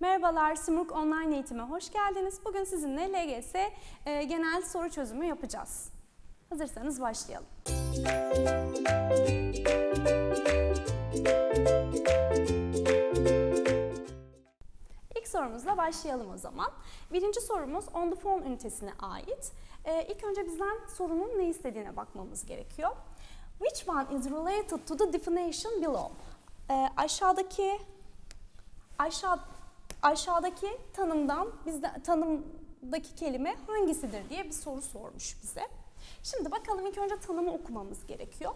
Merhabalar, Simurg Online Eğitim'e hoş geldiniz. Bugün sizinle LGS e, genel soru çözümü yapacağız. Hazırsanız başlayalım. İlk sorumuzla başlayalım o zaman. Birinci sorumuz on the phone ünitesine ait. Ee, ilk önce bizden sorunun ne istediğine bakmamız gerekiyor. Which one is related to the definition below? Ee, aşağıdaki aşağı aşağıdaki tanımdan bizde tanımdaki kelime hangisidir diye bir soru sormuş bize. Şimdi bakalım ilk önce tanımı okumamız gerekiyor.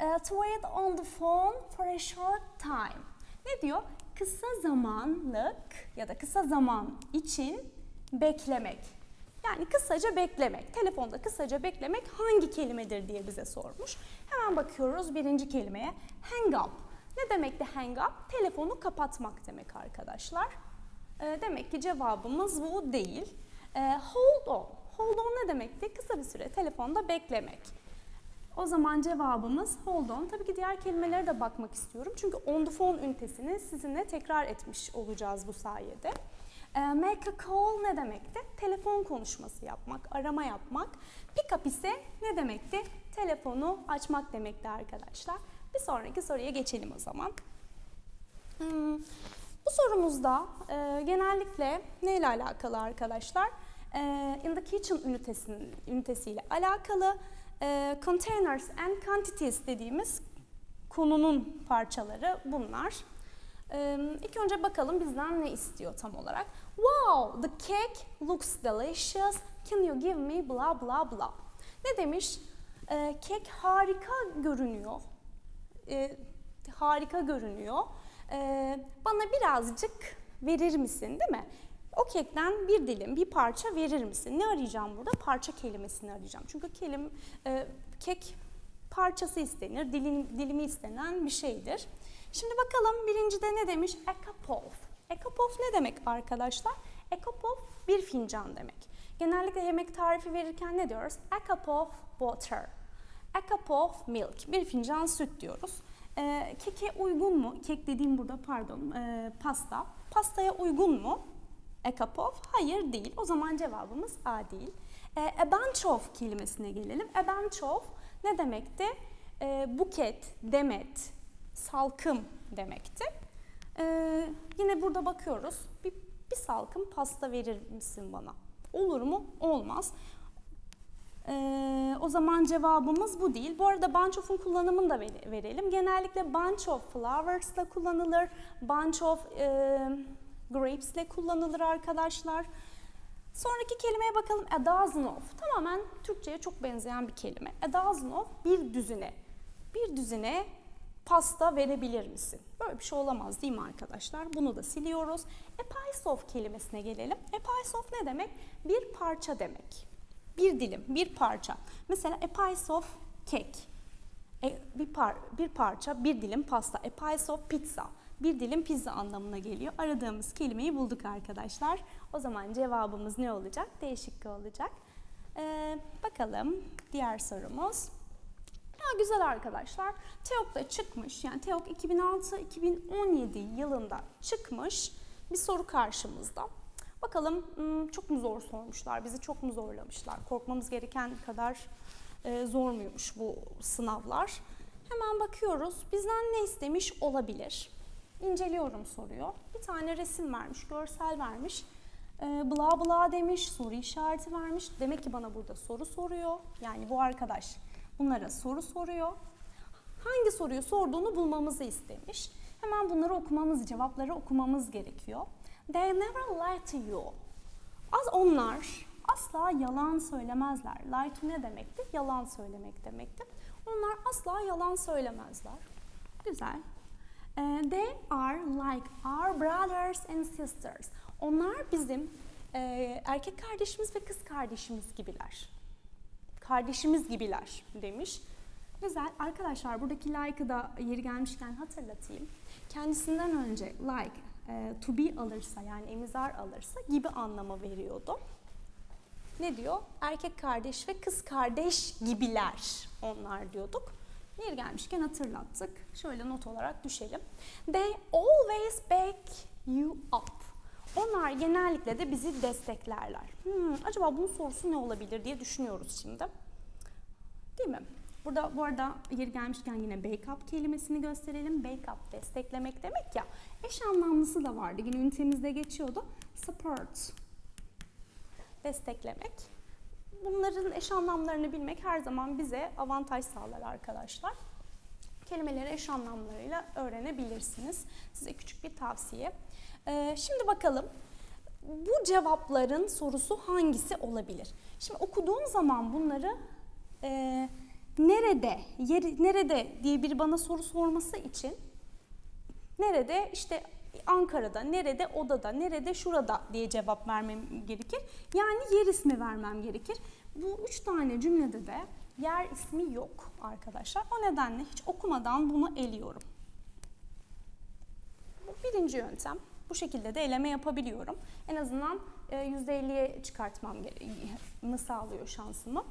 Ee, to wait on the phone for a short time. Ne diyor? Kısa zamanlık ya da kısa zaman için beklemek. Yani kısaca beklemek. Telefonda kısaca beklemek hangi kelimedir diye bize sormuş. Hemen bakıyoruz birinci kelimeye. Hang up. Ne demekti hang up? Telefonu kapatmak demek arkadaşlar. Ee, demek ki cevabımız bu değil. Ee, hold on. Hold on ne demekti? Kısa bir süre telefonda beklemek. O zaman cevabımız hold on. Tabii ki diğer kelimelere de bakmak istiyorum. Çünkü on the phone ünitesini sizinle tekrar etmiş olacağız bu sayede. Ee, make a call ne demekti? Telefon konuşması yapmak, arama yapmak. Pick up ise ne demekti? Telefonu açmak demekti arkadaşlar. Bir sonraki soruya geçelim o zaman. Hmm, sorumuzda e, genellikle neyle alakalı arkadaşlar? E, in the kitchen ünitesinin ünitesiyle alakalı e, containers and quantities dediğimiz konunun parçaları bunlar. E, ilk önce bakalım bizden ne istiyor tam olarak. Wow, the cake looks delicious. Can you give me blah blah blah. Ne demiş? E, kek harika görünüyor. E, harika görünüyor. E, bana birazcık verir misin değil mi? O kekten bir dilim, bir parça verir misin? Ne arayacağım burada? Parça kelimesini arayacağım. Çünkü kelim, e, kek parçası istenir, dilim, dilimi istenen bir şeydir. Şimdi bakalım birincide ne demiş? A cup of. A cup of ne demek arkadaşlar? A cup of bir fincan demek. Genellikle yemek tarifi verirken ne diyoruz? A cup of water. A cup of milk. Bir fincan süt diyoruz. E, keke uygun mu? Kek dediğim burada pardon e, pasta. Pastaya uygun mu? A cup of? Hayır değil. O zaman cevabımız A değil. E, a bunch of kelimesine gelelim. A bunch of ne demekti? E, buket, demet, salkım demekti. E, yine burada bakıyoruz. Bir, bir salkım pasta verir misin bana? Olur mu? Olmaz. Ee, o zaman cevabımız bu değil. Bu arada bunch of'un kullanımını da verelim. Genellikle bunch of flowers ile kullanılır. Bunch of e, grapes ile kullanılır arkadaşlar. Sonraki kelimeye bakalım. A dozen of. Tamamen Türkçe'ye çok benzeyen bir kelime. A dozen of bir düzine. Bir düzine pasta verebilir misin? Böyle bir şey olamaz değil mi arkadaşlar? Bunu da siliyoruz. A piece of kelimesine gelelim. A piece of ne demek? Bir parça demek. Bir dilim, bir parça. Mesela a piece of cake. E, bir, par bir parça, bir dilim pasta. A piece of pizza. Bir dilim pizza anlamına geliyor. Aradığımız kelimeyi bulduk arkadaşlar. O zaman cevabımız ne olacak? Değişik olacak. Ee, bakalım diğer sorumuz. Ya güzel arkadaşlar. TEOK'ta çıkmış. Yani TEOK 2006-2017 yılında çıkmış bir soru karşımızda. Bakalım çok mu zor sormuşlar, bizi çok mu zorlamışlar, korkmamız gereken kadar e, zor muymuş bu sınavlar? Hemen bakıyoruz, bizden ne istemiş olabilir? İnceliyorum soruyu. Bir tane resim vermiş, görsel vermiş. E, bla bla demiş, soru işareti vermiş. Demek ki bana burada soru soruyor. Yani bu arkadaş bunlara soru soruyor. Hangi soruyu sorduğunu bulmamızı istemiş. Hemen bunları okumamız, cevapları okumamız gerekiyor. They never lie to you. Az onlar asla yalan söylemezler. Lie to ne demekti? Yalan söylemek demekti. Onlar asla yalan söylemezler. Güzel. Uh, they are like our brothers and sisters. Onlar bizim e, erkek kardeşimiz ve kız kardeşimiz gibiler. Kardeşimiz gibiler demiş. Güzel. Arkadaşlar buradaki like'ı da yeri gelmişken hatırlatayım. Kendisinden önce like e, to be alırsa yani emizar alırsa gibi anlama veriyordu. Ne diyor? Erkek kardeş ve kız kardeş gibiler onlar diyorduk. Yeri gelmişken hatırlattık. Şöyle not olarak düşelim. They always back you up. onlar genellikle de bizi desteklerler. Hmm, acaba bunun sorusu ne olabilir diye düşünüyoruz şimdi. Değil mi? Burada bu arada yeri gelmişken yine backup kelimesini gösterelim. Backup desteklemek demek ya. Eş anlamlısı da vardı. Yine ünitemizde geçiyordu. Support desteklemek. Bunların eş anlamlarını bilmek her zaman bize avantaj sağlar arkadaşlar. Kelimeleri eş anlamlarıyla öğrenebilirsiniz. Size küçük bir tavsiye. Ee, şimdi bakalım bu cevapların sorusu hangisi olabilir? Şimdi okuduğum zaman bunları e, nerede, yeri, nerede diye biri bana soru sorması için nerede işte Ankara'da, nerede odada, nerede şurada diye cevap vermem gerekir. Yani yer ismi vermem gerekir. Bu üç tane cümlede de yer ismi yok arkadaşlar. O nedenle hiç okumadan bunu eliyorum. Bu birinci yöntem. Bu şekilde de eleme yapabiliyorum. En azından %50'ye çıkartmam mı sağlıyor şansımı.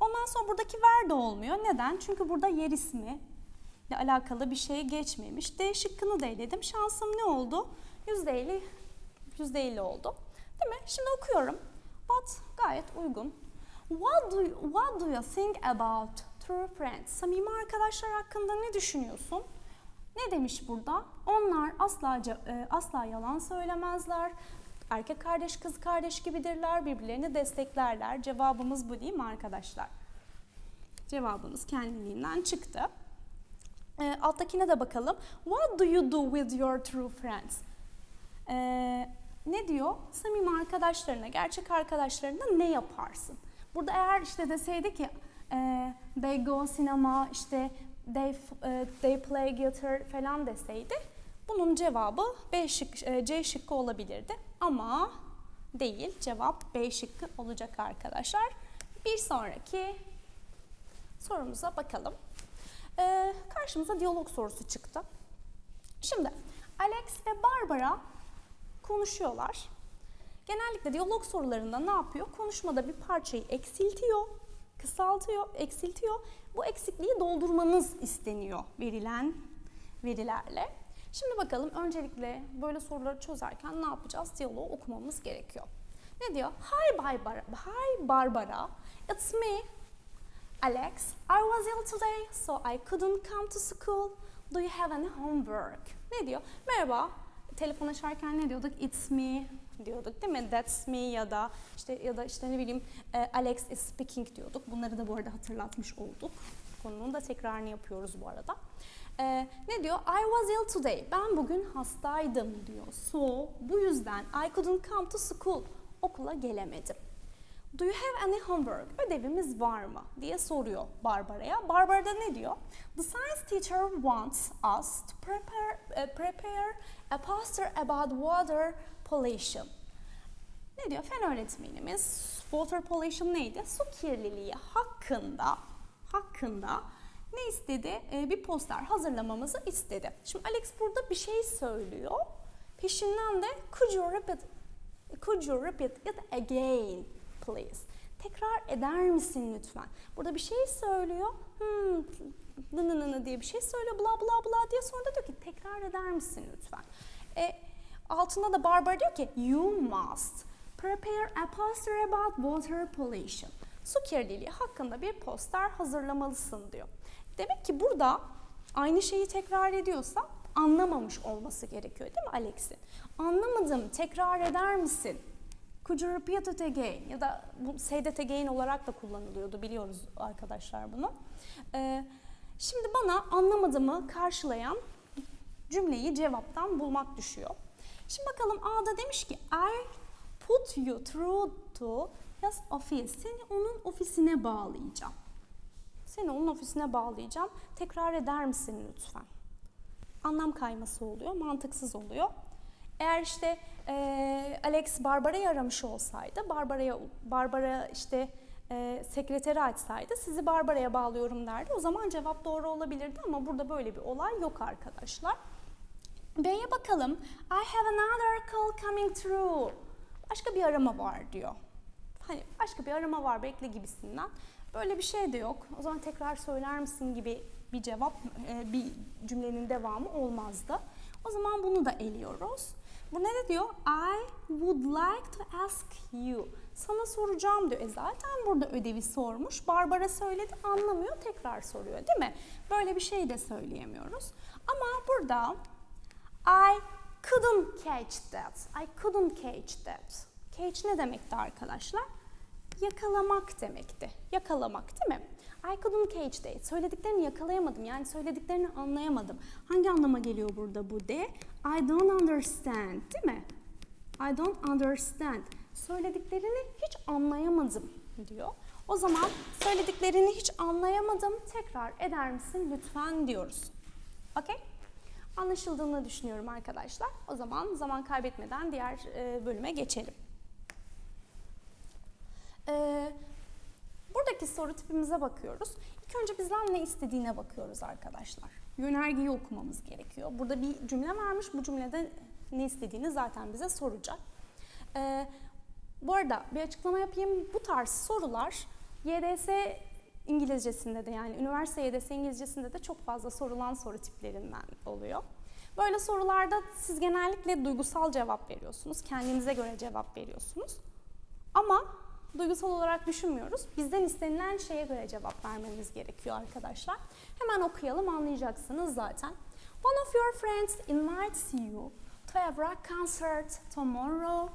Ondan sonra buradaki ver de olmuyor. Neden? Çünkü burada yer ismi ile alakalı bir şey geçmemiş. D şıkkını da eledim. Şansım ne oldu? %50, %50 oldu. Değil mi? Şimdi okuyorum. But gayet uygun. What do you, what do you think about true friends? Samimi arkadaşlar hakkında ne düşünüyorsun? Ne demiş burada? Onlar asla e, asla yalan söylemezler. Erkek kardeş kız kardeş gibidirler. Birbirlerini desteklerler. Cevabımız bu değil mi arkadaşlar? Cevabımız kendiliğinden çıktı. E, alttakine de bakalım. What do you do with your true friends? E, ne diyor? Samimi arkadaşlarına, gerçek arkadaşlarına ne yaparsın? Burada eğer işte deseydi ki e, they go sinema, işte they, e, they play guitar falan deseydi bunun cevabı B şık, e, C şıkkı olabilirdi. Ama değil. Cevap B şıkkı olacak arkadaşlar. Bir sonraki sorumuza bakalım. Ee, karşımıza diyalog sorusu çıktı. Şimdi Alex ve Barbara konuşuyorlar. Genellikle diyalog sorularında ne yapıyor? Konuşmada bir parçayı eksiltiyor, kısaltıyor, eksiltiyor. Bu eksikliği doldurmanız isteniyor verilen verilerle. Şimdi bakalım öncelikle böyle soruları çözerken ne yapacağız? Diyaloğu okumamız gerekiyor. Ne diyor? Hi Barbara, hi Barbara, it's me, Alex, I was ill today so I couldn't come to school. Do you have any homework? Ne diyor? Merhaba. Telefon açarken ne diyorduk? It's me diyorduk değil mi? That's me ya da işte ya da işte ne bileyim e, Alex is speaking diyorduk. Bunları da bu arada hatırlatmış olduk. Konunun da tekrarını yapıyoruz bu arada. E, ne diyor? I was ill today. Ben bugün hastaydım diyor. So bu yüzden I couldn't come to school. Okula gelemedim. Do you have any homework? Ödevimiz var mı? diye soruyor Barbara'ya. Barbara da ne diyor? The science teacher wants us to prepare, uh, prepare a poster about water pollution. Ne diyor? Fen öğretmenimiz water pollution neydi? Su kirliliği hakkında hakkında ne istedi? Ee, bir poster hazırlamamızı istedi. Şimdi Alex burada bir şey söylüyor. Peşinden de could you repeat, could you repeat it again? please. Tekrar eder misin lütfen? Burada bir şey söylüyor. Hmm, nı nı nı diye bir şey söylüyor. Bla bla bla diye sonra da diyor ki tekrar eder misin lütfen? E, altında da Barbara diyor ki you must prepare a poster about water pollution. Su kirliliği hakkında bir poster hazırlamalısın diyor. Demek ki burada aynı şeyi tekrar ediyorsa anlamamış olması gerekiyor değil mi Alex'in? Anlamadım tekrar eder misin? Could you again? Ya da bu say that again olarak da kullanılıyordu biliyoruz arkadaşlar bunu. Ee, şimdi bana anlamadığımı karşılayan cümleyi cevaptan bulmak düşüyor. Şimdi bakalım A'da demiş ki I put you through to his office. Seni onun ofisine bağlayacağım. Seni onun ofisine bağlayacağım. Tekrar eder misin lütfen? Anlam kayması oluyor, mantıksız oluyor. Eğer işte e, Alex Barbara'yı aramış olsaydı, Barbara'ya Barbara işte e, sekreteri açsaydı sizi Barbara'ya bağlıyorum derdi. O zaman cevap doğru olabilirdi ama burada böyle bir olay yok arkadaşlar. B'ye bakalım. I have another call coming through. Başka bir arama var diyor. Hani başka bir arama var bekle gibisinden. Böyle bir şey de yok. O zaman tekrar söyler misin gibi bir cevap, e, bir cümlenin devamı olmazdı. O zaman bunu da eliyoruz. Bu ne de diyor? I would like to ask you. Sana soracağım diyor. E zaten burada ödevi sormuş. Barbara söyledi anlamıyor tekrar soruyor değil mi? Böyle bir şey de söyleyemiyoruz. Ama burada I couldn't catch that. I couldn't catch that. Catch ne demekti arkadaşlar? Yakalamak demekti. Yakalamak değil mi? I couldn't catch that. Söylediklerini yakalayamadım. Yani söylediklerini anlayamadım. Hangi anlama geliyor burada bu de? I don't understand değil mi? I don't understand. Söylediklerini hiç anlayamadım diyor. O zaman söylediklerini hiç anlayamadım. Tekrar eder misin lütfen diyoruz. Okey? Anlaşıldığını düşünüyorum arkadaşlar. O zaman zaman kaybetmeden diğer e, bölüme geçelim. Ee, buradaki soru tipimize bakıyoruz. İlk önce bizden ne istediğine bakıyoruz arkadaşlar. Yönergeyi okumamız gerekiyor. Burada bir cümle varmış. Bu cümlede ne istediğini zaten bize soracak. Ee, bu arada bir açıklama yapayım. Bu tarz sorular YDS İngilizcesinde de yani üniversite YDS İngilizcesinde de çok fazla sorulan soru tiplerinden oluyor. Böyle sorularda siz genellikle duygusal cevap veriyorsunuz. Kendinize göre cevap veriyorsunuz. Ama duygusal olarak düşünmüyoruz. Bizden istenilen şeye göre cevap vermemiz gerekiyor arkadaşlar. Hemen okuyalım anlayacaksınız zaten. One of your friends invites you to a rock concert tomorrow.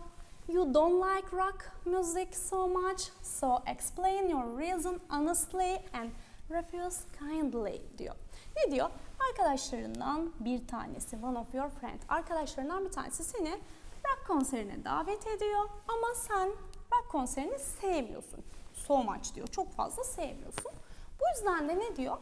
You don't like rock music so much, so explain your reason honestly and refuse kindly diyor. Ne diyor? Arkadaşlarından bir tanesi, one of your friend, arkadaşlarından bir tanesi seni rock konserine davet ediyor ama sen rock konserini sevmiyorsun. So much diyor. Çok fazla sevmiyorsun. Bu yüzden de ne diyor?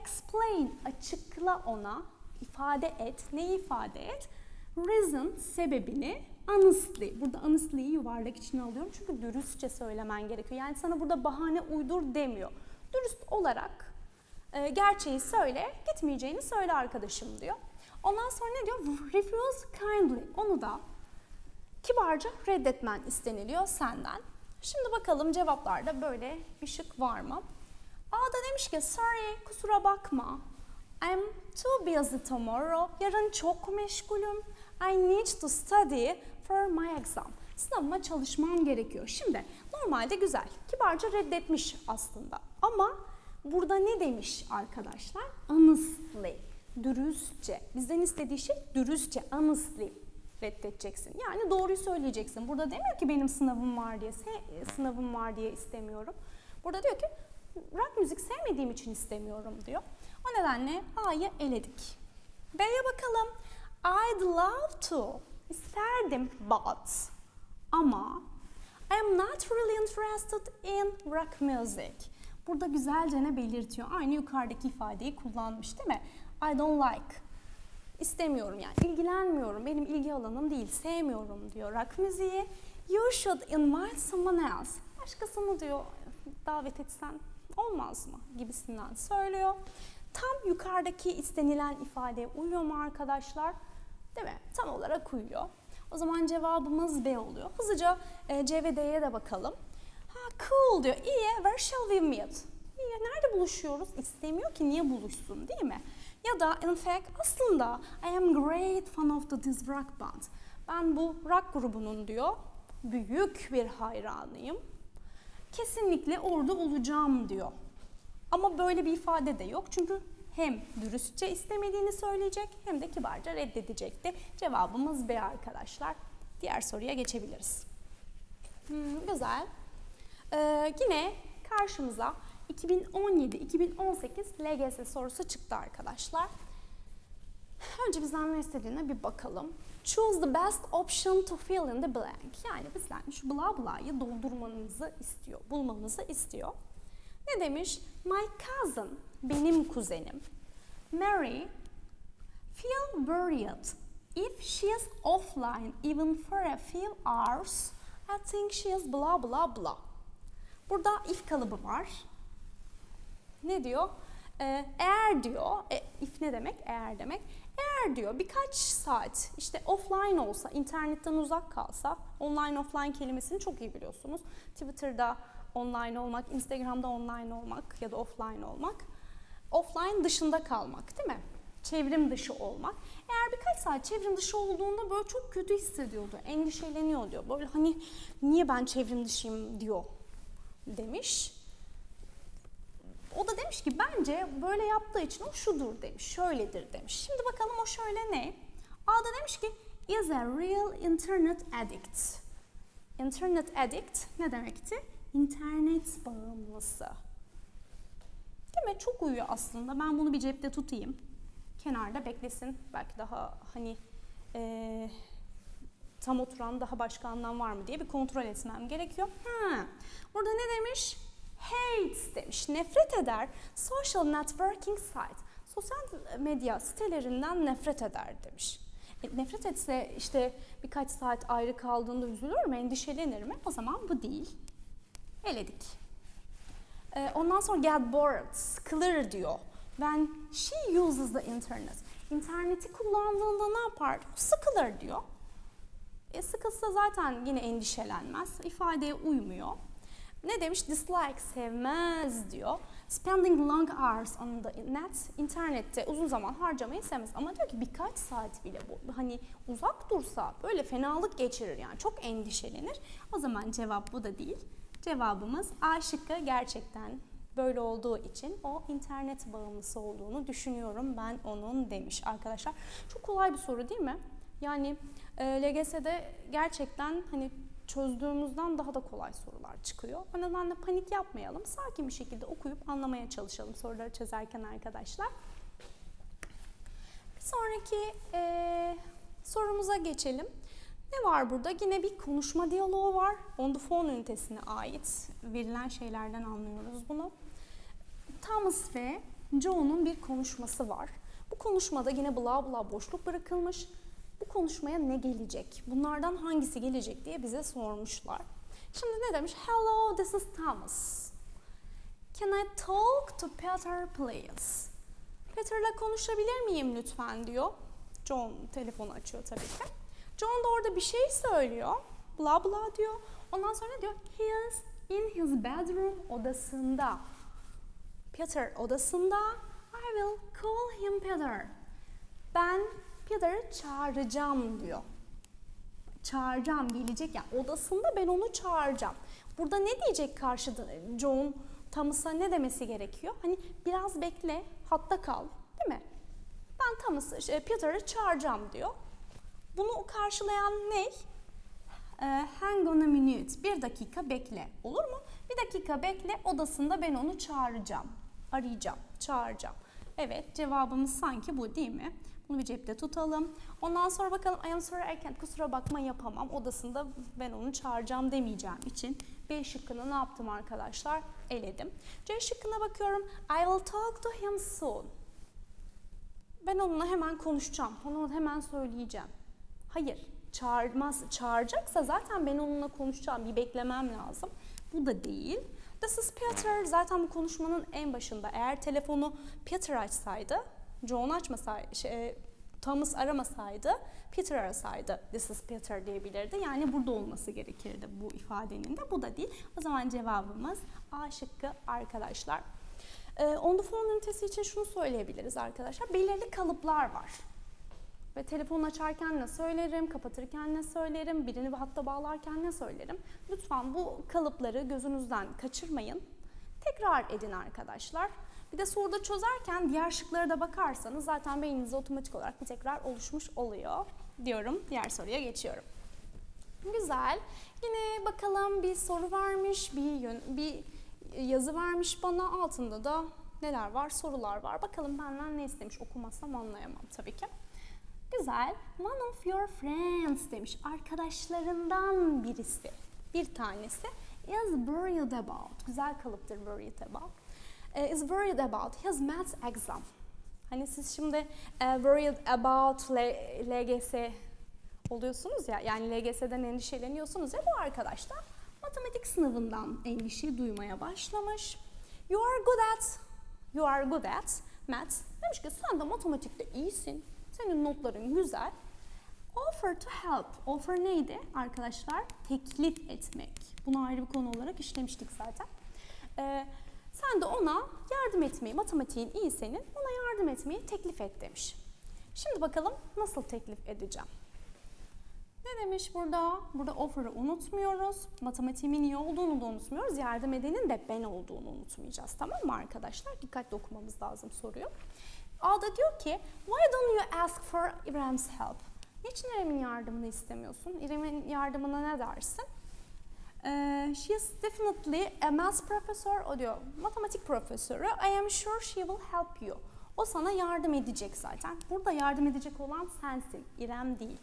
Explain, açıkla ona, ifade et. Neyi ifade et? Reason, sebebini honestly. Burada honestly'yi yuvarlak içine alıyorum çünkü dürüstçe söylemen gerekiyor. Yani sana burada bahane uydur demiyor. Dürüst olarak e, gerçeği söyle, gitmeyeceğini söyle arkadaşım diyor. Ondan sonra ne diyor? Refuse kindly. Onu da kibarca reddetmen isteniliyor senden. Şimdi bakalım cevaplarda böyle bir şık var mı? A da demiş ki sorry kusura bakma. I'm too busy tomorrow. Yarın çok meşgulüm. I need to study for my exam. Sınavıma çalışmam gerekiyor. Şimdi normalde güzel. Kibarca reddetmiş aslında. Ama burada ne demiş arkadaşlar? Honestly. Dürüstçe. Bizden istediği şey dürüstçe. Honestly reddedeceksin. Yani doğruyu söyleyeceksin. Burada demiyor ki benim sınavım var diye, sınavım var diye istemiyorum. Burada diyor ki rock müzik sevmediğim için istemiyorum diyor. O nedenle A'yı eledik. B'ye bakalım. I'd love to. İsterdim but. Ama I am not really interested in rock music. Burada güzelce ne belirtiyor? Aynı yukarıdaki ifadeyi kullanmış değil mi? I don't like. İstemiyorum yani. ilgilenmiyorum. Benim ilgi alanım değil. Sevmiyorum diyor rock müziği. You should invite someone else. Başkasını diyor davet etsen olmaz mı? Gibisinden söylüyor. Tam yukarıdaki istenilen ifadeye uyuyor mu arkadaşlar? Değil mi? Tam olarak uyuyor. O zaman cevabımız B oluyor. Hızlıca e, C ve D'ye de bakalım. Ha cool diyor. İyi. Where shall we meet? İyi. Nerede buluşuyoruz? İstemiyor ki niye buluşsun değil mi? Ya da in fact aslında I am great fan of the this rock band. Ben bu rock grubunun diyor büyük bir hayranıyım. Kesinlikle orada olacağım diyor. Ama böyle bir ifade de yok çünkü hem dürüstçe istemediğini söyleyecek hem de kibarca reddedecekti. Cevabımız B arkadaşlar. Diğer soruya geçebiliriz. Hmm, güzel. Ee, yine karşımıza 2017-2018 LGS sorusu çıktı arkadaşlar. Önce bizden ne istediğine bir bakalım. Choose the best option to fill in the blank. Yani bizden şu bla bla'yı doldurmanızı istiyor, bulmanızı istiyor. Ne demiş? My cousin, benim kuzenim. Mary, feel worried. If she is offline even for a few hours, I think she is blah blah blah. Burada if kalıbı var. Ne diyor? Ee, eğer diyor, e, if ne demek? Eğer demek. Eğer diyor birkaç saat işte offline olsa, internetten uzak kalsa, online offline kelimesini çok iyi biliyorsunuz. Twitter'da online olmak, Instagram'da online olmak ya da offline olmak. Offline dışında kalmak değil mi? çevrim dışı olmak. Eğer birkaç saat çevrim dışı olduğunda böyle çok kötü hissediyordu, endişeleniyor diyor. Böyle hani niye ben çevrim dışıyım diyor demiş. O da demiş ki bence böyle yaptığı için o şudur demiş, şöyledir demiş. Şimdi bakalım o şöyle ne? A da demiş ki is a real internet addict. Internet addict ne demekti? İnternet bağımlısı. Değil mi? Çok uyuyor aslında. Ben bunu bir cepte tutayım. Kenarda beklesin. Belki daha hani eee, tam oturan daha başka anlam var mı diye bir kontrol etmem gerekiyor. Ha, burada ne demiş? Hates demiş. Nefret eder. Social networking site. Sosyal medya sitelerinden nefret eder demiş. E, nefret etse işte birkaç saat ayrı kaldığında üzülür mü, endişelenir mi? O zaman bu değil. Eledik. Ee, ondan sonra get bored, sıkılır diyor. When she uses the internet. İnterneti kullandığında ne yapar? Sıkılır diyor. E, sıkılsa zaten yine endişelenmez. İfadeye uymuyor. Ne demiş? Dislike, sevmez diyor. Spending long hours on the net, internette uzun zaman harcamayı sevmez. Ama diyor ki birkaç saat bile bu hani uzak dursa böyle fenalık geçirir yani çok endişelenir. O zaman cevap bu da değil. Cevabımız A şıkkı gerçekten böyle olduğu için o internet bağımlısı olduğunu düşünüyorum ben onun demiş arkadaşlar. Çok kolay bir soru değil mi? Yani e, LGS'de gerçekten hani çözdüğümüzden daha da kolay sorular çıkıyor. O nedenle panik yapmayalım. Sakin bir şekilde okuyup anlamaya çalışalım soruları çözerken arkadaşlar. Bir sonraki e, sorumuza geçelim. Ne var burada? Yine bir konuşma diyaloğu var. On the phone ünitesine ait. Verilen şeylerden anlıyoruz bunu. Thomas ve Joe'nun bir konuşması var. Bu konuşmada yine bla bla boşluk bırakılmış. Bu konuşmaya ne gelecek? Bunlardan hangisi gelecek diye bize sormuşlar. Şimdi ne demiş? Hello, this is Thomas. Can I talk to Peter please? Peter'la konuşabilir miyim lütfen diyor. John telefonu açıyor tabii ki. John da orada bir şey söylüyor. Bla bla diyor. Ondan sonra diyor? He is in his bedroom odasında. Peter odasında. I will call him Peter. Ben Peter'ı çağıracağım diyor. Çağıracağım gelecek yani odasında ben onu çağıracağım. Burada ne diyecek karşıda John Thomas'a ne demesi gerekiyor? Hani biraz bekle, hatta kal, değil mi? Ben Thomas'ı, şey, Peter'ı çağıracağım diyor. Bunu karşılayan ne? Ee, hang on a minute. Bir dakika bekle. Olur mu? Bir dakika bekle. Odasında ben onu çağıracağım. Arayacağım. Çağıracağım. Evet cevabımız sanki bu değil mi? Bunu bir cepte tutalım. Ondan sonra bakalım I am sorry I can't. Kusura bakma yapamam. Odasında ben onu çağıracağım demeyeceğim için B şıkkını ne yaptım arkadaşlar? Eledim. C şıkkına bakıyorum. I will talk to him soon. Ben onunla hemen konuşacağım. Ona hemen söyleyeceğim. Hayır, çağırmaz. Çağıracaksa zaten ben onunla konuşacağım. Bir beklemem lazım. Bu da değil. This is Peter. Zaten bu konuşmanın en başında eğer telefonu Peter açsaydı, John açmasaydı, şey, Thomas aramasaydı, Peter arasaydı This is Peter diyebilirdi. Yani burada olması gerekirdi bu ifadenin de. Bu da değil. O zaman cevabımız A şıkkı arkadaşlar. Ee, on the phone ünitesi için şunu söyleyebiliriz arkadaşlar. Belirli kalıplar var. Ve telefon açarken ne söylerim, kapatırken ne söylerim, birini hatta bağlarken ne söylerim. Lütfen bu kalıpları gözünüzden kaçırmayın. Tekrar edin arkadaşlar. Bir de soruda çözerken diğer şıklara da bakarsanız zaten beyninizde otomatik olarak bir tekrar oluşmuş oluyor diyorum. Diğer soruya geçiyorum. Güzel. Yine bakalım bir soru varmış, bir yön, bir yazı vermiş bana. Altında da neler var? Sorular var. Bakalım benden ne istemiş? Okumazsam anlayamam tabii ki. Güzel. One of your friends demiş. Arkadaşlarından birisi. Bir tanesi is worried about. Güzel kalıptır worried about. Eh, is worried about his maths exam. Hani siz şimdi eh, worried about LGS oluyorsunuz ya. Yani LGS'den endişeleniyorsunuz ya bu arkadaşlar matematik sınavından endişe duymaya başlamış. You are good at you are good at maths. Demiş ki sen de matematikte iyisin. Senin notların güzel. Offer to help. Offer neydi arkadaşlar? Teklif etmek. Bunu ayrı bir konu olarak işlemiştik zaten. Ee, Sen de ona yardım etmeyi, matematiğin iyi senin, ona yardım etmeyi teklif et demiş. Şimdi bakalım nasıl teklif edeceğim. Ne demiş burada? Burada offer'ı unutmuyoruz. Matematiğimin iyi olduğunu da unutmuyoruz. Yardım edenin de ben olduğunu unutmayacağız. Tamam mı arkadaşlar? Dikkatli okumamız lazım soruyu. A'da diyor ki, why don't you ask for İrem's help? Niçin İrem'in yardımını istemiyorsun? İrem'in yardımına ne dersin? Ee, she is definitely a math professor. O diyor matematik profesörü. I am sure she will help you. O sana yardım edecek zaten. Burada yardım edecek olan sensin, İrem değil.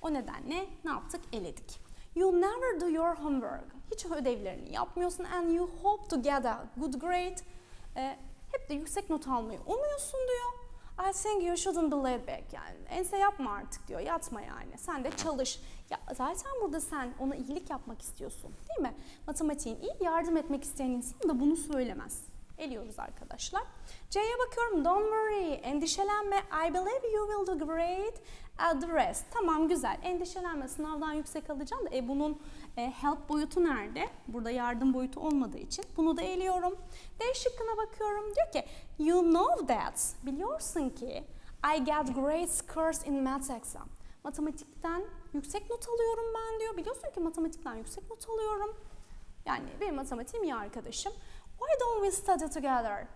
O nedenle ne yaptık? Eledik. You never do your homework. Hiç ödevlerini yapmıyorsun and you hope to get a good grade. Ee, hep de yüksek not almayı umuyorsun diyor. I think you shouldn't be laid back. Yani ense yapma artık diyor. Yatma yani. Sen de çalış. Ya zaten burada sen ona iyilik yapmak istiyorsun. Değil mi? Matematiğin iyi yardım etmek isteyen insan da bunu söylemez. Eliyoruz arkadaşlar. C'ye bakıyorum. Don't worry. Endişelenme. I believe you will do great at the rest. Tamam güzel. Endişelenme. Sınavdan yüksek alacaksın da e, bunun e, help boyutu nerede? Burada yardım boyutu olmadığı için bunu da eliyorum. D şıkkına bakıyorum. Diyor ki you know that. Biliyorsun ki I get great scores in math exam. Matematikten yüksek not alıyorum ben diyor. Biliyorsun ki matematikten yüksek not alıyorum. Yani benim matematiğim iyi arkadaşım. Why don't we study together?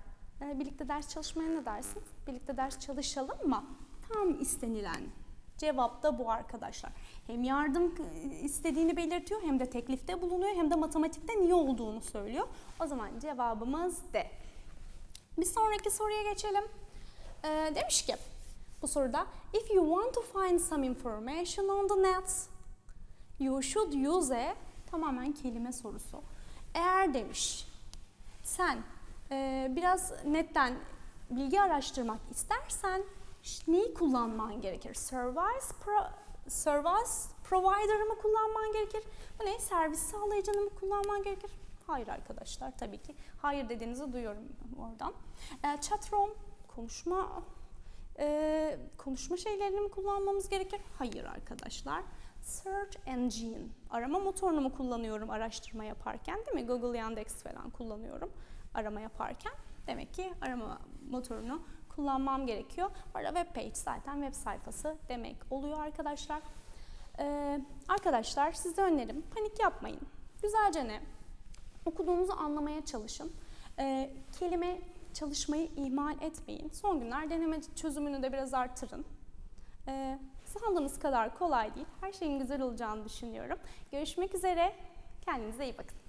Ee, birlikte ders çalışmaya ne dersin? Birlikte ders çalışalım mı? Tam istenilen cevap da bu arkadaşlar. Hem yardım istediğini belirtiyor hem de teklifte bulunuyor hem de matematikten iyi olduğunu söylüyor. O zaman cevabımız D. Bir sonraki soruya geçelim. Ee, demiş ki bu soruda if you want to find some information on the net you should use a tamamen kelime sorusu. Eğer demiş sen e, biraz netten bilgi araştırmak istersen neyi kullanman gerekir? Service, pro, service provider'ı mı kullanman gerekir? Bu ne? Servis sağlayıcını mı kullanman gerekir? Hayır arkadaşlar tabii ki. Hayır dediğinizi duyuyorum oradan. E, chat konuşma e, konuşma şeylerini mi kullanmamız gerekir? Hayır arkadaşlar. Search engine. Arama motorunu mu kullanıyorum araştırma yaparken değil mi? Google Yandex falan kullanıyorum arama yaparken. Demek ki arama motorunu kullanmam gerekiyor. Orada web page zaten web sayfası demek oluyor arkadaşlar. Ee, arkadaşlar size önerim panik yapmayın. Güzelce ne? Okuduğunuzu anlamaya çalışın. Ee, kelime çalışmayı ihmal etmeyin. Son günler deneme çözümünü de biraz artırın. Ee, sandığınız kadar kolay değil. Her şeyin güzel olacağını düşünüyorum. Görüşmek üzere. Kendinize iyi bakın.